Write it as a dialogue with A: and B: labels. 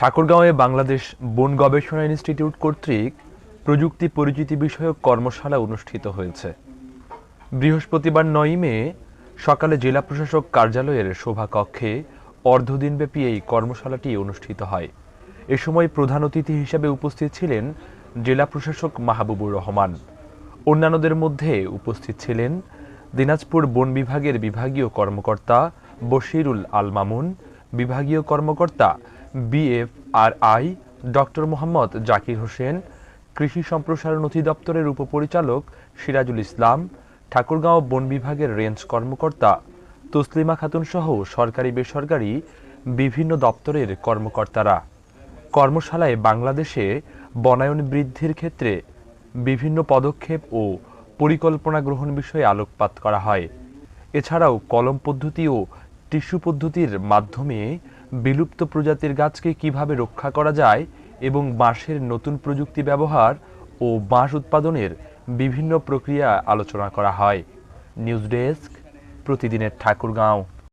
A: ঠাকুরগাঁওয়ে বাংলাদেশ বন গবেষণা ইনস্টিটিউট কর্তৃক প্রযুক্তি পরিচিতি বিষয়ক কর্মশালা অনুষ্ঠিত হয়েছে। বৃহস্পতিবার নয় মে সকালে জেলা প্রশাসক কার্যালয়ের শোভাকক্ষে অর্ধদিনব্যাপী এই কর্মশালাটি অনুষ্ঠিত হয়। এ সময় প্রধান অতিথি হিসেবে উপস্থিত ছিলেন জেলা প্রশাসক মাহবুবুর রহমান। অন্যান্যদের মধ্যে উপস্থিত ছিলেন দিনাজপুর বন বিভাগের বিভাগীয় কর্মকর্তা বশিরুল আল মামুন, বিভাগীয় কর্মকর্তা বিএফআরআই ডক্টর মোহাম্মদ জাকির হোসেন, কৃষি সম্প্রসারণ অধিদপ্তরের উপপরিচালক সিরাজুল ইসলাম, ঠাকুরগাঁও বন বিভাগের রেঞ্জ কর্মকর্তা, তসলিমা খাতুন সহ সরকারি বেসরকারি বিভিন্ন দপ্তরের কর্মকর্তারা। কর্মশালায় বাংলাদেশে বনায়ন বৃদ্ধির ক্ষেত্রে বিভিন্ন পদক্ষেপ ও পরিকল্পনা গ্রহণ বিষয়ে আলোকপাত করা হয়। এছাড়াও কলম পদ্ধতি ও টিস্যু পদ্ধতির মাধ্যমে বিলুপ্ত প্রজাতির গাছকে কীভাবে রক্ষা করা যায় এবং বাঁশের নতুন প্রযুক্তি ব্যবহার ও বাঁশ উৎপাদনের বিভিন্ন প্রক্রিয়া আলোচনা করা হয়। নিউজ ডেস্ক, প্রতিদিনের ঠাকুরগাঁও।